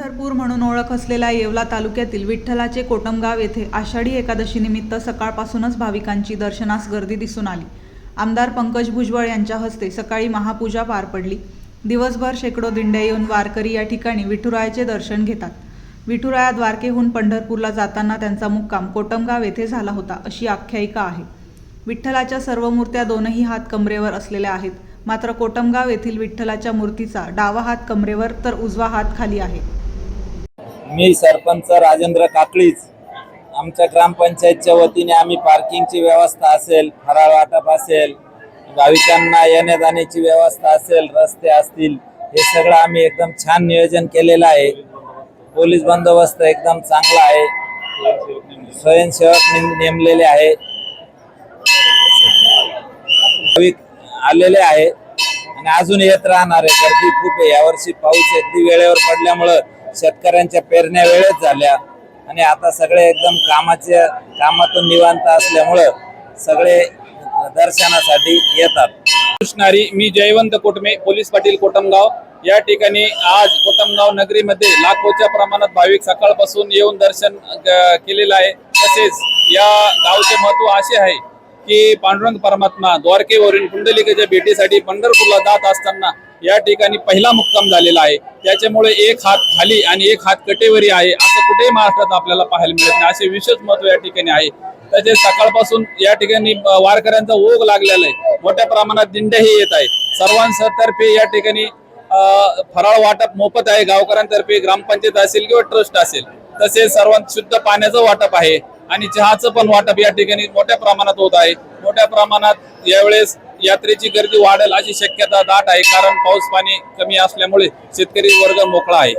पंढरपूर म्हणून ओळख असलेल्या येवला तालुक्यातील विठ्ठलाचे कोटमगाव येथे आषाढी एकादशीनिमित्त सकाळपासूनच भाविकांची दर्शनास गर्दी दिसून आली. आमदार पंकज भुजबळ यांच्या हस्ते सकाळी महापूजा पार पडली. दिवसभर शेकडो दिंड्या येऊन वारकरी या ठिकाणी विठुरायाचे दर्शन घेतात. विठुराया द्वारकेहून पंढरपूरला जाताना त्यांचा मुक्काम कोटमगाव येथे झाला होता अशी आख्यायिका आहे. विठ्ठलाच्या सर्व मूर्त्या दोनही हात कमरेवर असलेल्या आहेत. मात्र कोटमगाव येथील विठ्ठलाच्या मूर्तीचा डावा हात कमरेवर तर उजवा हात खाली आहे. मी सरपंच राजेंद्र काकळीच आमच्या ग्रामपंचायतच्या वतीने आम्ही पार्किंगची व्यवस्था असेल फराळ वाटप असेल भाविकांना येण्या जाण्याची व्यवस्था असेल रस्ते असतील हे सगळं आम्ही एकदम छान नियोजन केलेलं आहे. पोलीस बंदोबस्त एकदम चांगला आहे. स्वयंसेवक नेमलेले आहे. भाविक आलेले आहे आणि अजून येत राहणार आहे. गर्दी खूप आहे. यावर्षी पाऊस अगदी वेळेवर पडल्यामुळं शेतकऱ्यांच्या पेरण्या वेळेत झाल्या. आणि आता सगळे एकदम कामाच्या कामातून निवांत असल्यामुळं सगळे दर्शनासाठी येतात. कृष्णारी मी जयवंत कोटमे पोलीस पाटील कोटमगाव. या ठिकाणी आज कोटमगाव नगरीमध्ये लाखोच्या प्रमाणात भाविक सकाळपासून येऊन दर्शन केलेलं आहे. तसेच या गावचे महत्त्व असे आहे की पांडुरंग परमात्मा द्वारकेवरून कुंडलिकेच्या भेटीसाठी पंढरपूरला जात असताना या ठिकाणी पहिला मुक्काम झालेला आहे. त्याच्यामुळे एक हात खाली आणि एक हात कटेवरी आहे असं कुठेही महाराष्ट्रात आपल्याला पाहायला मिळत नाही. असे विशेष महत्त्व या ठिकाणी आहे. त्याचे सकाळपासून या ठिकाणी वारकऱ्यांचा ओघ लागलेला आहे. मोठ्या प्रमाणात दिंड्याही येत आहे. सर्वांतर्फे या ठिकाणी फराळ वाटप मोफत आहे. गावकऱ्यांतर्फे ग्रामपंचायत असेल किंवा ट्रस्ट असेल. तसेच सर्वांत शुद्ध पाण्याचं वाटप आहे. आणि चहाचं पण वाटप या ठिकाणी मोठ्या प्रमाणात होत आहे. मोठ्या प्रमाणात यावेळेस यात्रेची गर्दी वाढेल अशी शक्यता दाट आहे कारण पाऊस पाणी कमी असल्यामुळे शेतकरी वर्ग मोकळा आहे.